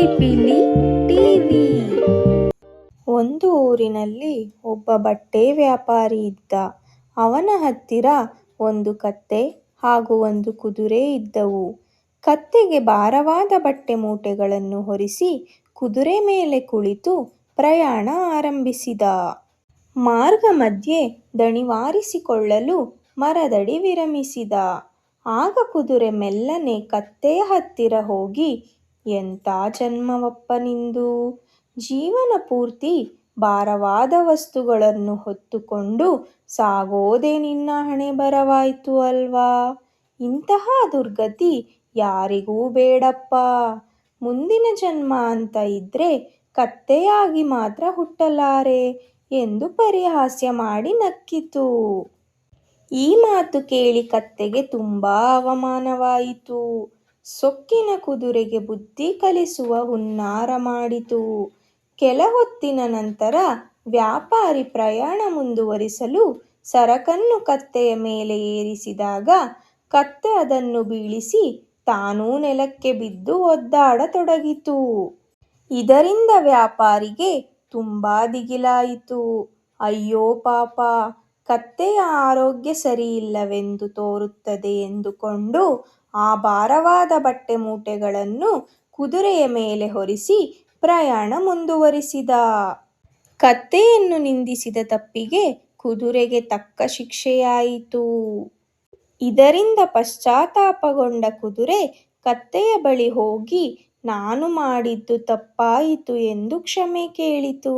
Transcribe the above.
ಪಿಲಿಪಿಲಿ TV. ಒಂದು ಊರಿನಲ್ಲಿ ಒಬ್ಬ ಬಟ್ಟೆ ವ್ಯಾಪಾರಿ ಇದ್ದ. ಅವನ ಹತ್ತಿರ ಒಂದು ಕತ್ತೆ ಹಾಗೂ ಒಂದು ಕುದುರೆ ಇದ್ದವು. ಕತ್ತೆಗೆ ಭಾರವಾದ ಬಟ್ಟೆ ಮೂಟೆಗಳನ್ನು ಹೊರಿಸಿ ಕುದುರೆ ಮೇಲೆ ಕುಳಿತು ಪ್ರಯಾಣ ಆರಂಭಿಸಿದ. ಮಾರ್ಗ ಮಧ್ಯೆ ದಣಿವಾರಿಸಿಕೊಳ್ಳಲು ಮರದಡಿ ವಿರಮಿಸಿದ. ಆಗ ಕುದುರೆ ಮೆಲ್ಲನೆ ಕತ್ತೆಯ ಹತ್ತಿರ ಹೋಗಿ ಎಂಥ ಜನ್ಮವಪ್ಪ ನಿಂದು? ಜೀವನ ಪೂರ್ತಿ ಭಾರವಾದ ವಸ್ತುಗಳನ್ನು ಹೊತ್ತುಕೊಂಡು ಸಾಗೋದೇ ನಿನ್ನ ಹಣೆಬರಹವಾಯ್ತು ಅಲ್ವಾ? ಇಂತಹ ದುರ್ಗತಿ ಯಾರಿಗೂ ಬೇಡಪ್ಪ. ಮುಂದಿನ ಜನ್ಮ ಅಂತ ಇದ್ರೆ ಕತ್ತೆಯಾಗಿ ಮಾತ್ರ ಹುಟ್ಟಲಾರೆ ಎಂದು ಪರಿಹಾಸ್ಯ ಮಾಡಿ ನಕ್ಕಿತು. ಈ ಮಾತು ಕೇಳಿ ಕತ್ತೆಗೆ ತುಂಬಾ ಅವಮಾನವಾಯಿತು. ಸೊಕ್ಕಿನ ಕುದುರೆಗೆ ಬುದ್ಧಿ ಕಲಿಸುವ ಹುನ್ನಾರ ಮಾಡಿತು. ಕೆಲ ಹೊತ್ತಿನ ನಂತರ ವ್ಯಾಪಾರಿ ಪ್ರಯಾಣ ಮುಂದುವರಿಸಲು ಸರಕನ್ನು ಕತ್ತೆಯ ಮೇಲೆ ಏರಿಸಿದಾಗ ಕತ್ತೆ ಅದನ್ನು ಬೀಳಿಸಿ ತಾನೂ ನೆಲಕ್ಕೆ ಬಿದ್ದು ಒದ್ದಾಡತೊಡಗಿತು. ಇದರಿಂದ ವ್ಯಾಪಾರಿಗೆ ತುಂಬಾ ದಿಗಿಲಾಯಿತು. ಅಯ್ಯೋ ಪಾಪ ಕತ್ತೆಯ ಆರೋಗ್ಯ ಸರಿಯಿಲ್ಲವೆಂದು ತೋರುತ್ತದೆ ಎಂದುಕೊಂಡು ಆ ಭಾರವಾದ ಬಟ್ಟೆ ಮೂಟೆಗಳನ್ನು ಕುದುರೆಯ ಮೇಲೆ ಹೊರಿಸಿ ಪ್ರಯಾಣ ಮುಂದುವರಿಸಿದ. ಕತ್ತೆಯನ್ನು ನಿಂದಿಸಿದ ತಪ್ಪಿಗೆ ಕುದುರೆಗೆ ತಕ್ಕ ಶಿಕ್ಷೆಯಾಯಿತು. ಇದರಿಂದ ಪಶ್ಚಾತ್ತಾಪಗೊಂಡ ಕುದುರೆ ಕತ್ತೆಯ ಬಳಿ ಹೋಗಿ, ನಾನು ಮಾಡಿದ್ದು ತಪ್ಪಾಯಿತು ಎಂದು ಕ್ಷಮೆ ಕೇಳಿತು.